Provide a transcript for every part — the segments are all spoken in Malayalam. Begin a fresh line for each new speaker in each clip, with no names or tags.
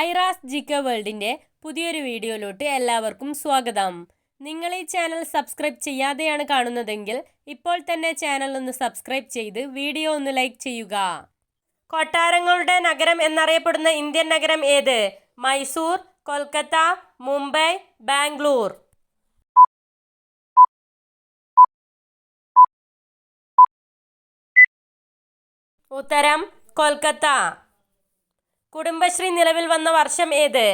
ഐറാസ് ജിക്ക വേൾഡിന്റെ പുതിയൊരു വീഡിയോയിലോട്ട് എല്ലാവർക്കും സ്വാഗതം. നിങ്ങൾ ഈ ചാനൽ സബ്സ്ക്രൈബ് ചെയ്യാതെയാണ് കാണുന്നതെങ്കിൽ ഇപ്പോൾ തന്നെ ചാനൽ ഒന്ന് സബ്സ്ക്രൈബ് ചെയ്ത് വീഡിയോ ഒന്ന് ലൈക്ക് ചെയ്യുക. കൊട്ടാരങ്ങളുടെ നഗരം എന്നറിയപ്പെടുന്ന ഇന്ത്യൻ നഗരം ഏത്? മൈസൂർ കൊൽക്കത്ത മുംബൈ ബാംഗ്ലൂർ. ഉത്തരം കൊൽക്കത്ത. കുടുംബശ്രീ നിലവിൽ വന്ന വർഷം ഏത്?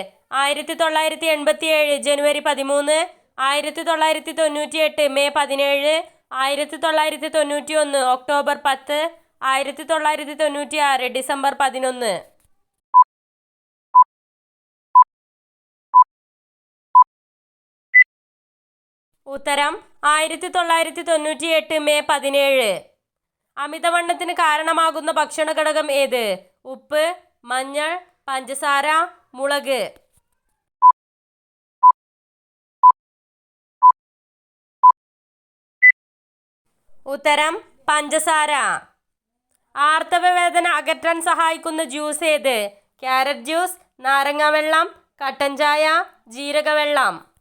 ആയിരത്തി തൊള്ളായിരത്തി എൺപത്തി ഏഴ് ജനുവരി പതിമൂന്ന് ആയിരത്തി തൊള്ളായിരത്തി തൊണ്ണൂറ്റി എട്ട് മെയ് പതിനേഴ് ആയിരത്തി തൊള്ളായിരത്തി തൊണ്ണൂറ്റി ഒന്ന് ഒക്ടോബർ പത്ത് ആയിരത്തി തൊള്ളായിരത്തി തൊണ്ണൂറ്റി ആറ് ഡിസംബർ പതിനൊന്ന്. ഉത്തരം ആയിരത്തി തൊള്ളായിരത്തി തൊണ്ണൂറ്റി എട്ട് മെയ് പതിനേഴ്. അമിതവണ്ണത്തിന് കാരണമാകുന്ന ഭക്ഷണ ഘടകം ഏത്? ഉപ്പ് മഞ്ഞൾ പഞ്ചസാര മുളക്. ഉത്തരം പഞ്ചസാര. ആർത്തവവേദന അകറ്റാൻ സഹായിക്കുന്ന ജ്യൂസ് ഏത്? ക്യാരറ്റ് ജ്യൂസ് നാരങ്ങ വെള്ളം കട്ടൻ ചായ ജീരകവെള്ളം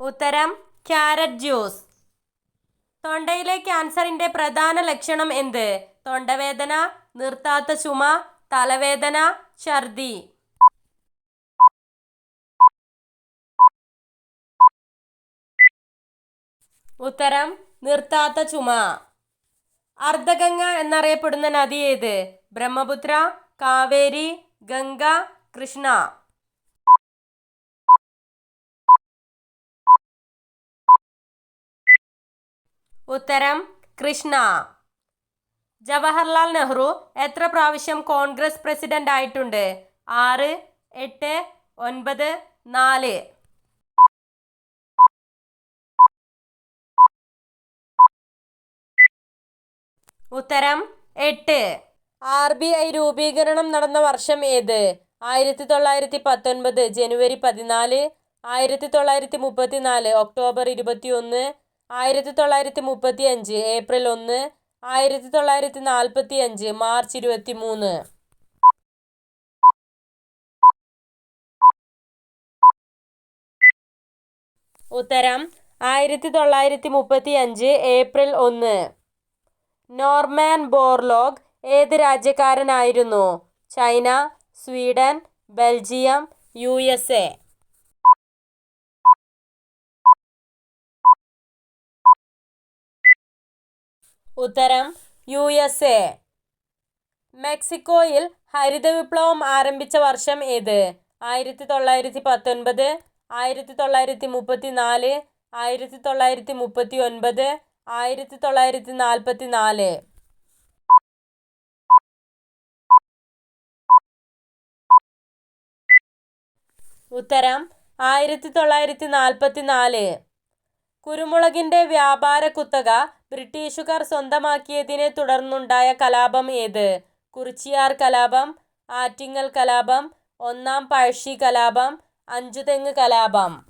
ഉത്തരം ക്യാരറ്റ് ജ്യൂസ്. തൊണ്ടയിലെ ക്യാൻസറിന്റെ പ്രധാന ലക്ഷണം എന്ത്? തൊണ്ടവേദന നിർത്താത്ത ചുമ തലവേദന ഛർദി. ഉത്തരം നിർത്താത്ത ചുമ. അർദ്ധഗംഗ എന്നറിയപ്പെടുന്ന നദി ഏത്? ബ്രഹ്മപുത്ര കാവേരി ഗംഗ കൃഷ്ണ. ഉത്തരം കൃഷ്ണ. ജവഹർലാൽ നെഹ്റു എത്ര പ്രാവശ്യം കോൺഗ്രസ് പ്രസിഡന്റ് ആയിട്ടുണ്ട്? ആറ് എട്ട് ഒൻപത് നാല്. ഉത്തരം എട്ട്. ആർ ബി ഐ രൂപീകരണം നടന്ന വർഷം ഏത്? ആയിരത്തി തൊള്ളായിരത്തി പത്തൊൻപത് ജനുവരി പതിനാല് ആയിരത്തി തൊള്ളായിരത്തി മുപ്പത്തി നാല് ഒക്ടോബർ ഇരുപത്തി ഒന്ന് ആയിരത്തി തൊള്ളായിരത്തി മുപ്പത്തി അഞ്ച് ഏപ്രിൽ ഒന്ന് ആയിരത്തി തൊള്ളായിരത്തി നാൽപ്പത്തി അഞ്ച് മാർച്ച് ഇരുപത്തി മൂന്ന് ഉത്തരം ആയിരത്തി തൊള്ളായിരത്തി മുപ്പത്തി അഞ്ച് ഏപ്രിൽ ഒന്ന്. നോർമാൻ ബോർലോഗ് ഏത് രാജ്യക്കാരനായിരുന്നു? China Sweden Belgium U S A. ഉത്തരം യു എസ് എ. മെക്സിക്കോയിൽ ഹരിത വിപ്ലവം ആരംഭിച്ച വർഷം ഏത്? ആയിരത്തി തൊള്ളായിരത്തി പത്തൊൻപത് ആയിരത്തി തൊള്ളായിരത്തി മുപ്പത്തി നാല് ആയിരത്തി തൊള്ളായിരത്തി മുപ്പത്തി ഒൻപത് ആയിരത്തി തൊള്ളായിരത്തി നാൽപ്പത്തി നാല് ഉത്തരം ആയിരത്തി തൊള്ളായിരത്തി നാൽപ്പത്തി നാല് കുരുമുളകിന്റെ വ്യാപാര കുത്തക ബ്രിട്ടീഷുകാർ സ്വന്തമാക്കിയതിനെ തുടർന്നുണ്ടായ കലാപം ഏത്? കുറിച്ചിയാർ കലാപം ആറ്റിങ്ങൽ കലാപം ഒന്നാം പഴശ്ശി കലാപം അഞ്ചുതെങ്ങ് കലാപം.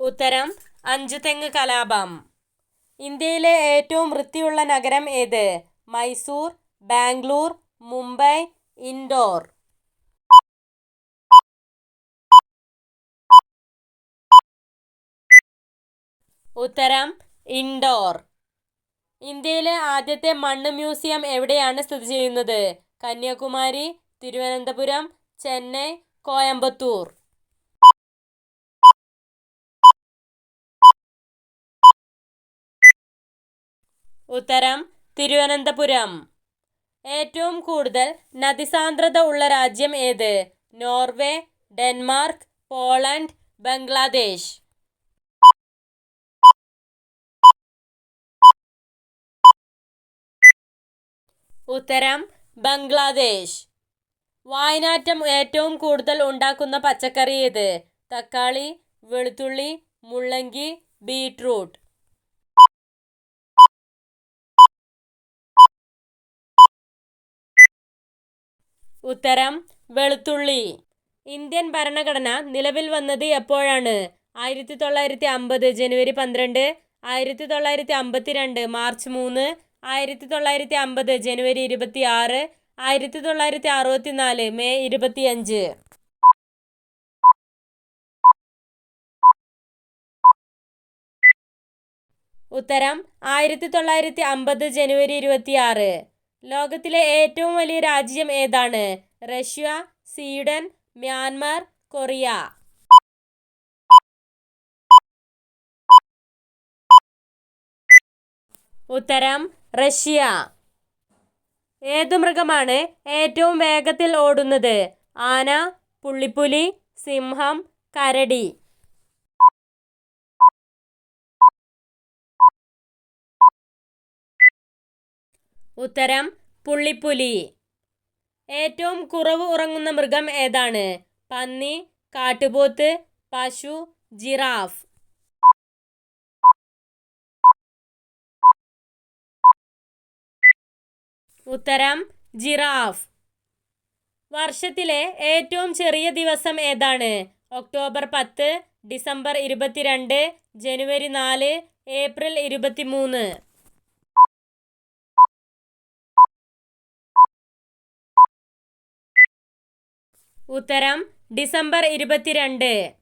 ഉത്തരം അഞ്ചുതെങ്ങ് കലാപം. ഇന്ത്യയിലെ ഏറ്റവും വൃത്തിയുള്ള നഗരം ഏത്? മൈസൂർ ബാംഗ്ലൂർ മുംബൈ ഇൻഡോർ. ഉത്തരം ഇൻഡോർ. ഇന്ത്യയിലെ ആദ്യത്തെ മണ്ണ് മ്യൂസിയം എവിടെയാണ് സ്ഥിതി ചെയ്യുന്നത്? കന്യാകുമാരി തിരുവനന്തപുരം ചെന്നൈ കോയമ്പത്തൂർ. ഉത്തരം തിരുവനന്തപുരം. ഏറ്റവും കൂടുതൽ നദിസാന്ദ്രത ഉള്ള രാജ്യം ഏത്? Norway Denmark Poland Bangladesh. ഉത്തരം ബംഗ്ലാദേശ്. വായനാറ്റം ഏറ്റവും കൂടുതൽ ഉണ്ടാക്കുന്ന പച്ചക്കറി ഏത്? തക്കാളി വെളുത്തുള്ളി മുള്ളങ്കി ബീട്രൂട്ട്. ഉത്തരം വെളുത്തുള്ളി. ഇന്ത്യൻ ഭരണഘടന നിലവിൽ വന്നത് എപ്പോഴാണ്? ആയിരത്തി തൊള്ളായിരത്തി അമ്പത് ജനുവരി പന്ത്രണ്ട് ആയിരത്തി തൊള്ളായിരത്തി അമ്പത്തി രണ്ട് മാർച്ച് മൂന്ന് ആയിരത്തി തൊള്ളായിരത്തി അമ്പത് ജനുവരി ഇരുപത്തി ആറ് ആയിരത്തി തൊള്ളായിരത്തി അറുപത്തി നാല് മെയ് ഇരുപത്തിയഞ്ച്. ഉത്തരം ആയിരത്തി തൊള്ളായിരത്തി അമ്പത് ജനുവരി ഇരുപത്തിയാറ്. ലോകത്തിലെ ഏറ്റവും വലിയ രാജ്യം ഏതാണ്? Russia Sweden Myanmar Korea. ഉത്തരം റഷ്യ. ഏതു മൃഗമാണ് ഏറ്റവും വേഗത്തിൽ ഓടുന്നത്? ആന പുള്ളിപ്പുലി സിംഹം കരടി. ഉത്തരം പുള്ളിപ്പുലി. ഏറ്റവും കുറവ് ഉറങ്ങുന്ന മൃഗം ഏതാണ്? പന്നി കാട്ടുപോത്ത് പശു ജിറാഫ്. ഉത്തരം ജിറാഫ്. വർഷത്തിലെ ഏറ്റവും ചെറിയ ദിവസം ഏതാണ്? ഒക്ടോബർ പത്ത് ഡിസംബർ ഇരുപത്തിരണ്ട് ജനുവരി നാല് ഏപ്രിൽ ഇരുപത്തിമൂന്ന്. ഉത്തരം ഡിസംബർ ഇരുപത്തിരണ്ട്.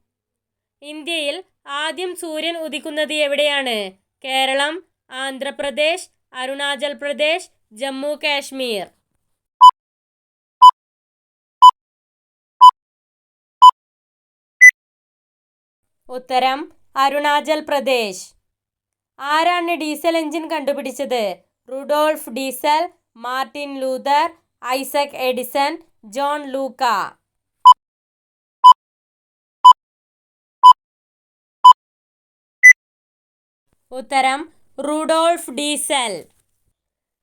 ഇന്ത്യയിൽ ആദ്യം സൂര്യൻ ഉദിക്കുന്നത് എവിടെയാണ്? കേരളം ആന്ധ്രാപ്രദേശ് അരുണാചൽ പ്രദേശ് ജമ്മു കാശ്മീർ. ഉത്തരം അരുണാചൽ പ്രദേശ്. ആരാണ് ഡീസൽ എഞ്ചിൻ കണ്ടുപിടിച്ചത്? Rudolf Diesel Martin Luther Isaac Edison John Luke. ഉത്തരം റുഡോൾഫ് ഡീസൽ.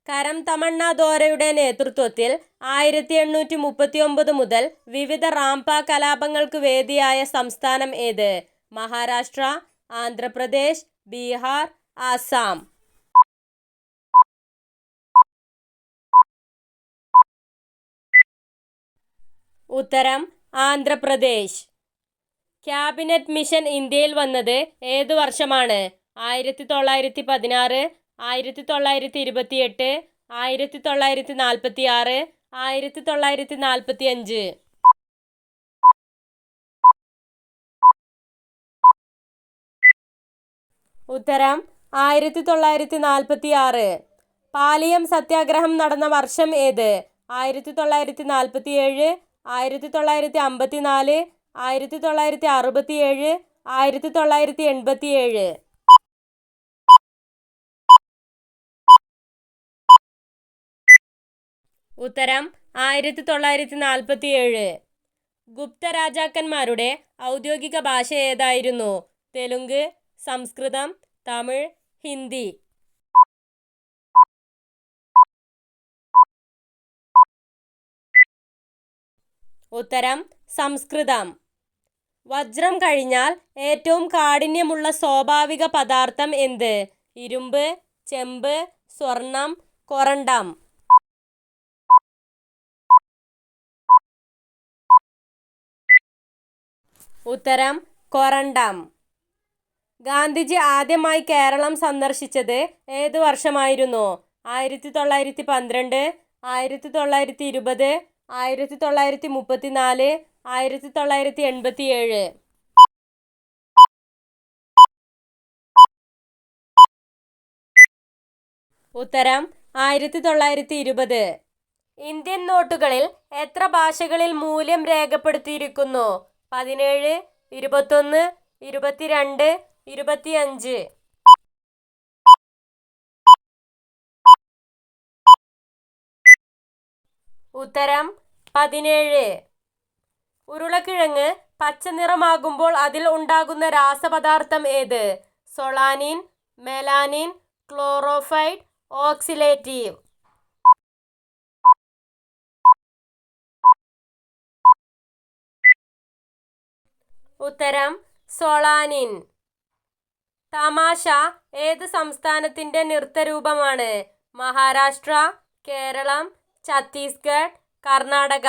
കരം തമണ്ണ ദോരയുടെ നേതൃത്വത്തിൽ ആയിരത്തി എണ്ണൂറ്റി മുപ്പത്തി ഒമ്പത് മുതൽ വിവിധ റാംപ കലാപങ്ങൾക്ക് വേദിയായ സംസ്ഥാനം ഏത്? മഹാരാഷ്ട്ര ആന്ധ്രാപ്രദേശ് ബീഹാർ ആസാം. ഉത്തരം ആന്ധ്രാപ്രദേശ്. ക്യാബിനറ്റ് മിഷൻ ഇന്ത്യയിൽ വന്നത് ഏതു വർഷമാണ്? ആയിരത്തി തൊള്ളായിരത്തി പതിനാറ് ആയിരത്തി തൊള്ളായിരത്തി ഇരുപത്തിയെട്ട് ആയിരത്തി തൊള്ളായിരത്തി നാൽപ്പത്തി ആറ് ആയിരത്തി തൊള്ളായിരത്തി നാൽപ്പത്തി അഞ്ച് ഉത്തരം ആയിരത്തി തൊള്ളായിരത്തി നാൽപ്പത്തി ആറ് പാലിയം സത്യാഗ്രഹം നടന്ന വർഷം ഏത്? ആയിരത്തി തൊള്ളായിരത്തി നാൽപ്പത്തി ഏഴ് ആയിരത്തി തൊള്ളായിരത്തി അമ്പത്തി നാല് ആയിരത്തി തൊള്ളായിരത്തി അറുപത്തി ഏഴ് ആയിരത്തി തൊള്ളായിരത്തി എൺപത്തി ഏഴ് ഉത്തരം ആയിരത്തി തൊള്ളായിരത്തി നാൽപ്പത്തി ഏഴ് ഗുപ്ത രാജാക്കന്മാരുടെ ഔദ്യോഗിക ഭാഷ ഏതായിരുന്നു? തെലുങ്ക് സംസ്കൃതം തമിഴ് ഹിന്ദി. ഉത്തരം സംസ്കൃതം. വജ്രം കഴിഞ്ഞാൽ ഏറ്റവും കാഠിന്യമുള്ള സ്വാഭാവിക പദാർത്ഥം എന്ത്? ഇരുമ്പ് ചെമ്പ് സ്വർണം കൊറണ്ടം ഉത്തരം കൊറണ്ടം ഗാന്ധിജി ആദ്യമായി കേരളം സന്ദർശിച്ചത് ഏത് വർഷമായിരുന്നു? ആയിരത്തി തൊള്ളായിരത്തി പന്ത്രണ്ട് ആയിരത്തി തൊള്ളായിരത്തി ഇരുപത് ആയിരത്തി തൊള്ളായിരത്തി മുപ്പത്തി നാല് ആയിരത്തി തൊള്ളായിരത്തി എൺപത്തി ഏഴ് ഉത്തരം ആയിരത്തി തൊള്ളായിരത്തി ഇരുപത് ഇന്ത്യൻ നോട്ടുകളിൽ എത്ര ഭാഷകളിൽ മൂല്യം രേഖപ്പെടുത്തിയിരിക്കുന്നു? പതിനേഴ് ഇരുപത്തൊന്ന് ഇരുപത്തിരണ്ട് ഇരുപത്തിയഞ്ച്. ഉത്തരം പതിനേഴ്. ഉരുളക്കിഴങ്ങ് പച്ച നിറമാകുമ്പോൾ അതിൽ ഉണ്ടാകുന്ന രാസപദാർത്ഥം ഏത്? സൊളാനിൻ മെലാനിൻ ക്ലോറോഫൈഡ് ഓക്സിലേറ്റീവ്. ഉത്തരം സൊളാനിൻ. തമാശ ഏത് സംസ്ഥാനത്തിന്റെ നൃത്തരൂപമാണ്? മഹാരാഷ്ട്ര കേരളം ഛത്തീസ്ഗഡ് കർണാടക.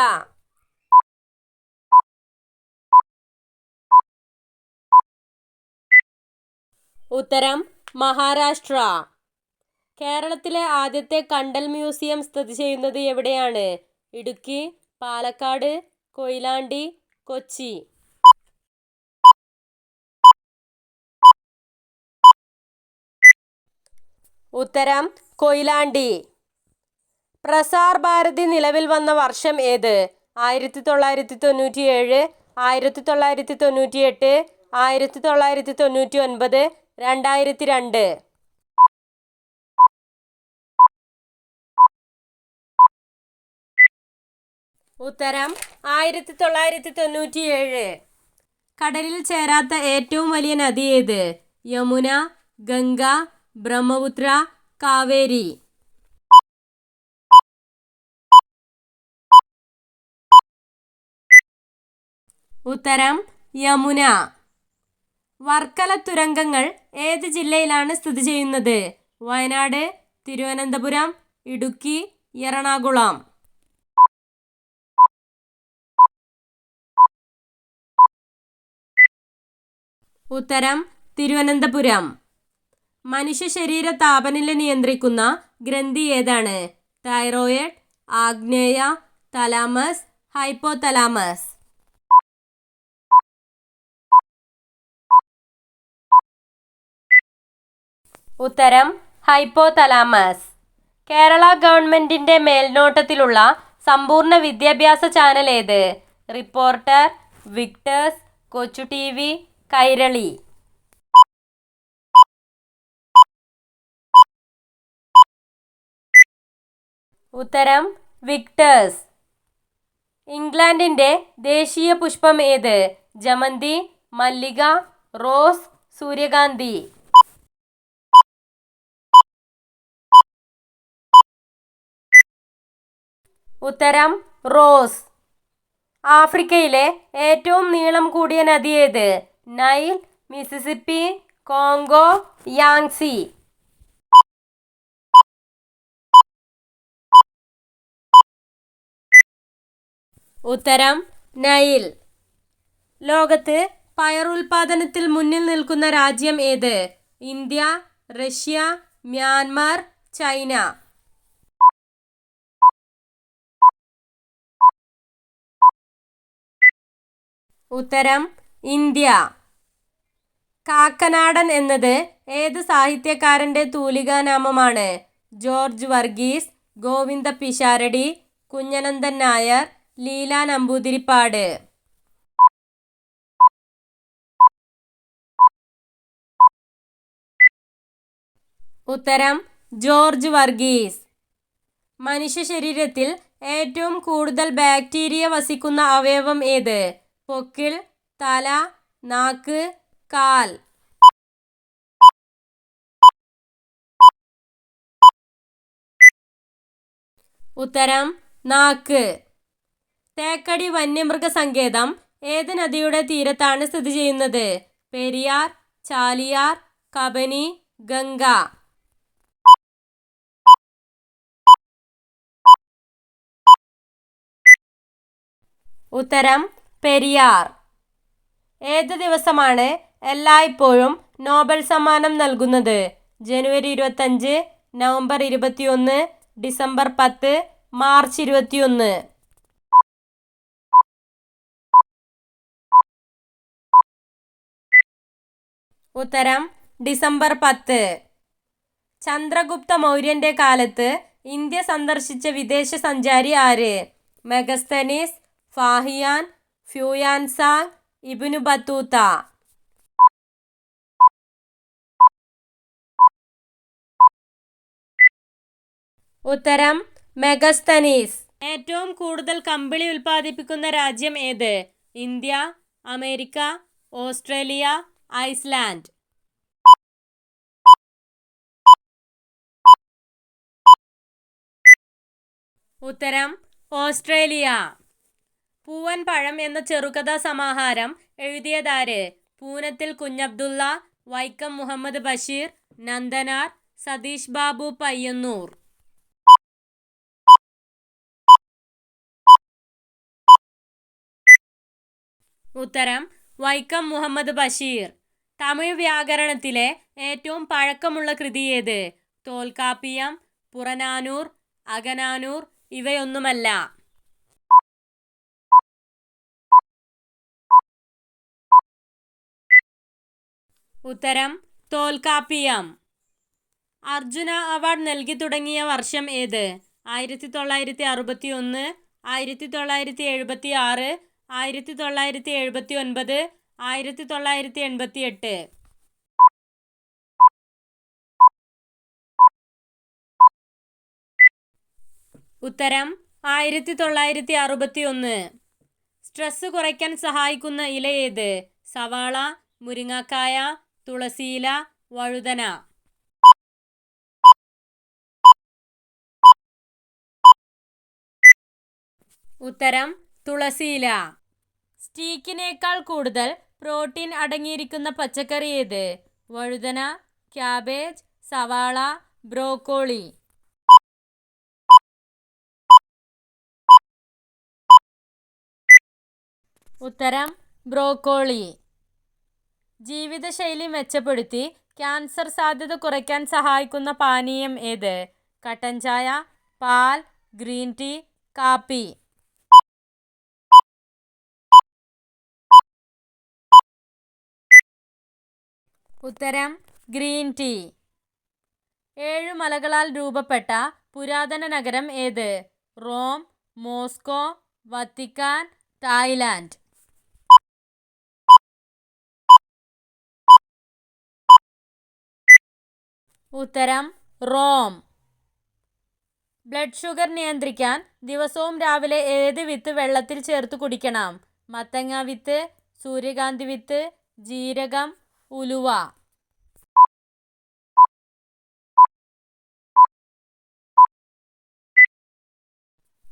ഉത്തരം മഹാരാഷ്ട്ര. കേരളത്തിലെ ആദ്യത്തെ കണ്ടൽ മ്യൂസിയം സ്ഥിതി ചെയ്യുന്നത് എവിടെയാണ്? ഇടുക്കി പാലക്കാട് കൊയിലാണ്ടി കൊച്ചി. ഉത്തരം കൊയിലാണ്ടി. പ്രസാർ ഭാരതി നിലവിൽ വന്ന വർഷം ഏത്? ആയിരത്തി തൊള്ളായിരത്തി തൊണ്ണൂറ്റി ഏഴ് ആയിരത്തി തൊള്ളായിരത്തി തൊണ്ണൂറ്റി എട്ട് ആയിരത്തി തൊള്ളായിരത്തി തൊണ്ണൂറ്റി ഒൻപത് രണ്ടായിരത്തി രണ്ട് ഉത്തരം ആയിരത്തി തൊള്ളായിരത്തി തൊണ്ണൂറ്റി ഏഴ് കടലിൽ ചേരാത്ത ഏറ്റവും വലിയ നദി ഏത്? യമുന ഗംഗ ബ്രഹ്മപുത്ര കാവേരി. ഉത്തരം യമുന. വർക്കല തുരങ്കങ്ങൾ ഏത് ജില്ലയിലാണ് സ്ഥിതി ചെയ്യുന്നത്? വയനാട് തിരുവനന്തപുരം ഇടുക്കി എറണാകുളം. ഉത്തരം തിരുവനന്തപുരം. മനുഷ്യ ശരീര താപനില നിയന്ത്രിക്കുന്ന ഗ്രന്ഥി ഏതാണ്? തൈറോയിഡ് ആഗ്നേയ തലാമസ് ഹൈപ്പോതലാമസ് ഉത്തരം ഹൈപ്പോതലാമസ് കേരള ഗവൺമെന്റിന്റെ മേൽനോട്ടത്തിലുള്ള സമ്പൂർണ വിദ്യാഭ്യാസ ചാനൽ ഏത്? റിപ്പോർട്ടർ വിക്ടേഴ്സ് കൊച്ചു ടി വി കൈരളി. ഉത്തരം വിക്ടേഴ്സ്. ഇംഗ്ലണ്ടിന്റെ ദേശീയ പുഷ്പം ഏത്? ജമന്തി മല്ലിക റോസ് സൂര്യകാന്തി. ഉത്തരം റോസ്. ആഫ്രിക്കയിലെ ഏറ്റവും നീളം കൂടിയ നദി ഏത്? Nile Mississippi Congo Yangtze. ഉത്തരം നൈൽ. ലോകത്ത് പയർ ഉൽപാദനത്തിൽ മുന്നിൽ നിൽക്കുന്ന രാജ്യം ഏത്? India Russia Myanmar China. ഉത്തരം ഇന്ത്യ. കാക്കനാടൻ എന്നത് ഏത് സാഹിത്യകാരന്റെ തൂലികാനാമമാണ്? ജോർജ് വർഗീസ് ഗോവിന്ദ പിഷാരടി കുഞ്ഞനന്ദൻ നായർ ലീല നമ്പൂതിരിപ്പാട്. ഉത്തരം ജോർജ് വർഗീസ്. മനുഷ്യ ശരീരത്തിൽ ഏറ്റവും കൂടുതൽ ബാക്ടീരിയ വസിക്കുന്ന അവയവം ഏത്? പൊക്കിൾ തല നാക്ക് കാൽ. ഉത്തരം നാക്ക്. തേക്കടി വന്യമൃഗ സങ്കേതം ഏത് നദിയുടെ തീരത്താണ് സ്ഥിതി ചെയ്യുന്നത്? പെരിയാർ ചാലിയാർ കബനി ഗംഗ. ഉത്തരം പെരിയാർ. ഏത് ദിവസമാണ് എല്ലായ്പ്പോഴും നോബൽ സമ്മാനം നൽകുന്നത്? ജനുവരി ഇരുപത്തഞ്ച് നവംബർ ഇരുപത്തിയൊന്ന് ഡിസംബർ പത്ത് മാർച്ച് ഇരുപത്തിയൊന്ന്. ഉത്തരം ഡിസംബർ പത്ത്. ചന്ദ്രഗുപ്ത മൗര്യന്റെ കാലത്ത് ഇന്ത്യ സന്ദർശിച്ച വിദേശ സഞ്ചാരി ആര്? മെഗസ്തനീസ് ഫാഹിയാൻ ഫ്യൂയാൻസാങ് ഇബിനു ബത്തൂത്ത. ഉത്തരം മെഗസ്തനീസ്. ഏറ്റവും കൂടുതൽ കമ്പിളി ഉൽപ്പാദിപ്പിക്കുന്ന രാജ്യം ഏത്? India America Australia Iceland. ഉത്തരം ഓസ്ട്രേലിയ. പൂവൻ പഴം എന്ന ചെറുകഥാ സമാഹാരം എഴുതിയതാര്? പൂനത്തിൽ കുഞ്ഞബ്ദുള്ള വൈക്കം മുഹമ്മദ് ബഷീർ നന്ദനാർ സതീഷ് ബാബു പയ്യന്നൂർ. ഉത്തരം വൈക്കം മുഹമ്മദ് ബഷീർ. തമിഴ് വ്യാകരണത്തിലെ ഏറ്റവും പഴക്കമുള്ള കൃതി ഏത്? തോൽക്കാപ്പിയം പുറനാനൂർ അകനാനൂർ ഇവയൊന്നുമല്ല. ഉത്തരം തോൽക്കാപ്പിയം. അർജുന അവാർഡ് നൽകി തുടങ്ങിയ വർഷം ഏത്? ആയിരത്തി തൊള്ളായിരത്തി അറുപത്തി ഒന്ന് ആയിരത്തി തൊള്ളായിരത്തി എഴുപത്തി ആറ് ആയിരത്തി തൊള്ളായിരത്തി എഴുപത്തി ഒൻപത് ആയിരത്തി തൊള്ളായിരത്തി എൺപത്തി എട്ട് ഉത്തരം ആയിരത്തി തൊള്ളായിരത്തി അറുപത്തി ഒന്ന് സ്ട്രെസ് കുറയ്ക്കാൻ സഹായിക്കുന്ന ഇല ഏത്? സവാള മുരിങ്ങക്കായ തുളസിയില വഴുതന. ഉത്തരം തുളസിയില സ്റ്റീക്കിനേക്കാൾ കൂടുതൽ പ്രോട്ടീൻ അടങ്ങിയിരിക്കുന്ന പച്ചക്കറി ഏത്? വഴുതന ക്യാബേജ് സവാള ബ്രോക്കോളി. ഉത്തരം ബ്രോക്കോളി. ജീവിതശൈലി മെച്ചപ്പെടുത്തി ക്യാൻസർ സാധ്യത കുറയ്ക്കാൻ സഹായിക്കുന്ന പാനീയം ഏത്? കട്ടൻ ചായ പാൽ ഗ്രീൻ ടീ കാപ്പി. ഉത്തരം ഗ്രീൻ ടീ. ഏഴു മലകളാൽ രൂപപ്പെട്ട പുരാതന നഗരം ഏത്? Rome Moscow Vatican Thailand. ഉത്തരം റോം. ബ്ലഡ് ഷുഗർ നിയന്ത്രിക്കാൻ ദിവസവും രാവിലെ ഏത് വിത്ത് വെള്ളത്തിൽ ചേർത്ത് കുടിക്കണം? മത്തങ്ങ വിത്ത് സൂര്യകാന്തി വിത്ത് ജീരകം ഉലുവ.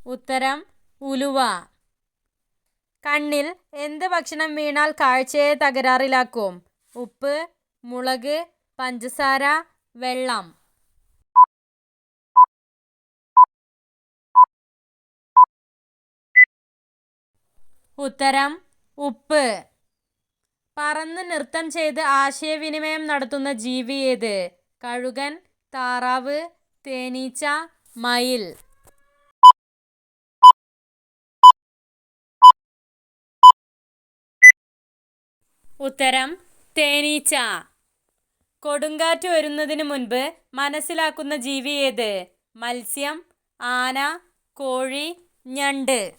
ഉത്തരം ഉലുവ. കണ്ണിൽ എന്ത് ഭക്ഷണം വീണാൽ കാഴ്ചയെ തകരാറിലാക്കും? ഉപ്പ് മുളക് പഞ്ചസാര വെള്ളം. ഉത്തരം ഉപ്പ്. പറന്ന് നൃത്തം ചെയ്ത് ആശയവിനിമയം നടത്തുന്ന ജീവി ഏത്? കഴുകൻ താറാവ് തേനീച്ച മയിൽ. ഉത്തരം തേനീച്ച. കൊടുങ്കാറ്റ് വരുന്നതിന് മുൻപ് മനസ്സിലാക്കുന്ന ജീവി ഏത്? മത്സ്യം ആന കോഴി ഞണ്ട്.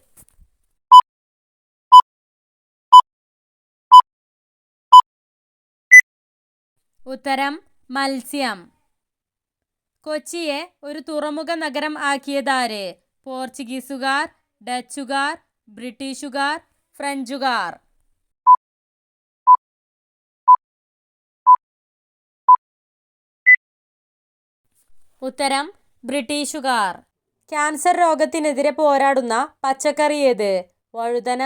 ഉത്തരം മത്സ്യം. കൊച്ചിയെ ഒരു തുറമുഖ നഗരം ആക്കിയതാര്? പോർച്ചുഗീസുകാർ ഡച്ചുകാർ ബ്രിട്ടീഷുകാർ ഫ്രഞ്ചുകാർ. ഉത്തരം ബ്രിട്ടീഷുകാർ. ക്യാൻസർ രോഗത്തിനെതിരെ പോരാടുന്ന പച്ചക്കറി ഏത്? വഴുതന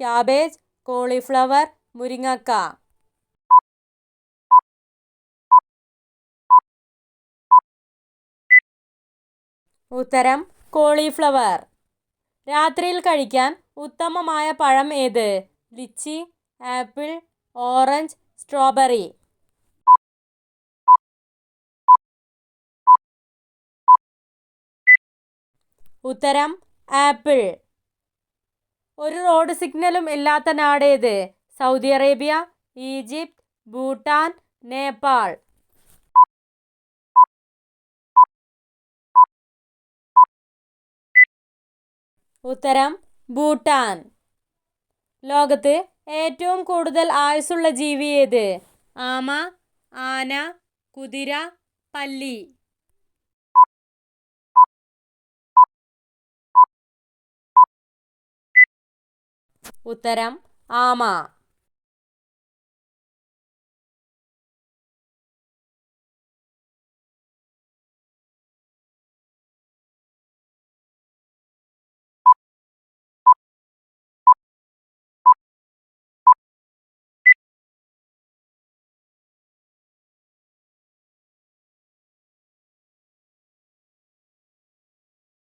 ക്യാബേജ് കോളിഫ്ലവർ മുരിങ്ങക്ക. ഉത്തരം കോളിഫ്ലവർ. രാത്രിയിൽ കഴിക്കാൻ ഉത്തമമായ പഴം ഏത്? Lychee apple orange strawberry. ഉത്തരം ആപ്പിൾ. ഒരു റോഡ് സിഗ്നലും ഇല്ലാത്ത നാടേത്? Saudi Arabia Egypt Bhutan Nepal. ഉത്തരം ഭൂട്ടാൻ. ലോകത്ത് ഏറ്റവും കൂടുതൽ ആയുസ്സുള്ള ജീവി ഏത്? ആമ ആന കുതിര പല്ലി. ഉത്തരം ആമ.